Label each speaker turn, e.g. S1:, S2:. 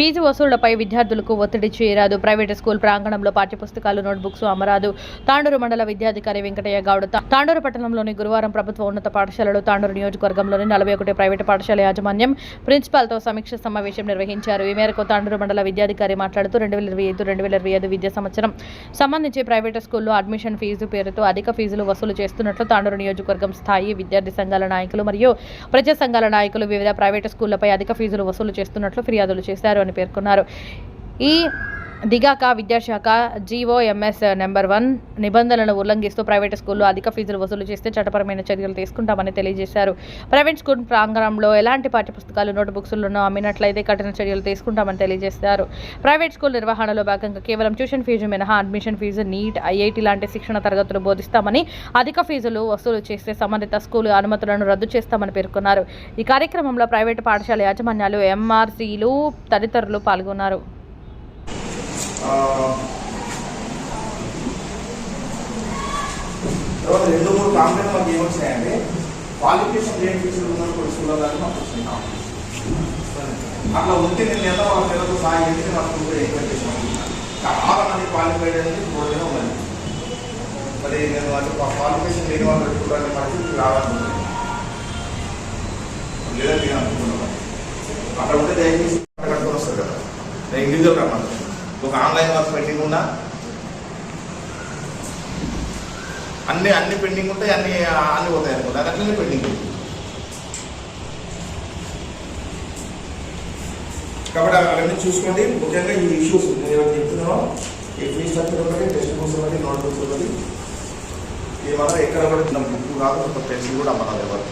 S1: Fee వసూళ్ళపై విద్యార్థులకు ఒత్తిడి చేయరాదు ప్రైవేటు స్కూల్ ప్రాంగణంలో పాఠ్యపుస్తకాలు నోట్బుక్స్ అమరాదు. తాండూరు మండల విద్యాధికారి వెంకటయ్య గౌడ్ తాండూరు పట్టణంలోని గురువారం ప్రభుత్వ ఉన్నత పాఠశాలలో తాండూరు నియోజకవర్గంలోని నలభై ఒకటి ప్రైవేటు పాఠశాల యాజమాన్యం ప్రిన్సిపాల్తో సమీక్ష సమావేశం నిర్వహించారు. ఈ మేరకు తాండూరు మండల విద్యాధికారి మాట్లాడుతూ రెండు వేల ఇరవై ఐదు రెండు వేల ఇరవై ఐదు విద్యా సంవత్సరం సంబంధించి ప్రైవేటు స్కూల్లో అడ్మిషన్ ఫీజు పేరుతో అధిక ఫీజులు వసూలు చేస్తున్నట్లు తాండూరు నియోజకవర్గం స్థాయి విద్యార్థి సంఘాల నాయకులు మరియు ప్రజా సంఘాల నాయకులు వివిధ ప్రైవేటు స్కూళ్ళపై అధిక ఫీజులు వసూలు చేస్తున్నట్లు ఫిర్యాదులు చేశారు. అని పేర్కొన్నారు ఈ దిగాక విద్యాశాఖ జీఓఎంఎస్ నెంబర్ వన్ నిబంధనలను ఉల్లంఘిస్తూ ప్రైవేట్ స్కూల్లో అధిక ఫీజులు వసూలు చేస్తే చట్టపరమైన చర్యలు తీసుకుంటామని తెలియజేశారు. ప్రైవేట్ స్కూల్ ప్రాంగణంలో ఎలాంటి పాఠ్యపుస్తకాలు నోటుబుక్స్లను అమ్మినట్లయితే కఠిన చర్యలు తీసుకుంటామని తెలియజేశారు. ప్రైవేట్ స్కూల్ నిర్వహణలో భాగంగా కేవలం ట్యూషన్ ఫీజు మినహా అడ్మిషన్ ఫీజు నీట్ ఐఐటి లాంటి శిక్షణ తరగతులు బోధిస్తామని అధిక ఫీజులు వసూలు చేస్తే సంబంధిత స్కూలు అనుమతులను రద్దు చేస్తామని పేర్కొన్నారు. ఈ కార్యక్రమంలో ప్రైవేటు పాఠశాల యాజమాన్యాలు ఎంఆర్సీలు తదితరులు పాల్గొన్నారు.
S2: తర్వాత రెండు మూడు కాంప్లైంట్ మాకు ఏమొచ్చాయండి క్వాలిఫికేషన్ లేని ఫీజులు ఉన్న కొన్ని స్కూల్లో కానీ మాకు వచ్చింది. అట్లా ఉంటే నేను ఎంత వాళ్ళ పిల్లలకు సాయం చేసి మా స్కూల్లో ఎంకరేజ్ చేసినాను చాలా మంది క్వాలిఫైడ్ అనేది బోర్డునే ఉన్నది మరి నేను అంటే క్వాలిఫికేషన్ లేని వాళ్ళు పెట్టుకోవడానికి పరిస్థితి రావాలనుకుంటున్నాను లేదా. నేను అనుకుంటున్నాను. అక్కడ ఉంటే దయచేసి అక్కడ కట్టుకొని వస్తారు కదా. నేను ఇండివిజువల్ రమ్మను ఒక ఆన్లైన్ వర్క్ పెండింగ్ ఉన్నా అన్ని అన్ని పెండింగ్ ఉంటాయి అన్ని అన్ని పోతాయి అనుకుంటా. అది అట్లనే పెండింగ్ కాబట్టి అవన్నీ చూసుకోండి. ముఖ్యంగా ఈ ఇష్యూస్ నేను ఏమైనా చెప్తున్నానో ఈ ఫీ స్ట్రక్చర్ ఒకటి టెక్స్ట్ బుక్స్ ఒకటి నోట్ బుక్స్ ఒకటి ఈ వల్ల ఎక్కడ కూడా బుక్ కాదు ఒక పెన్సిల్ కూడా అమ్మరాదు ఎవరు.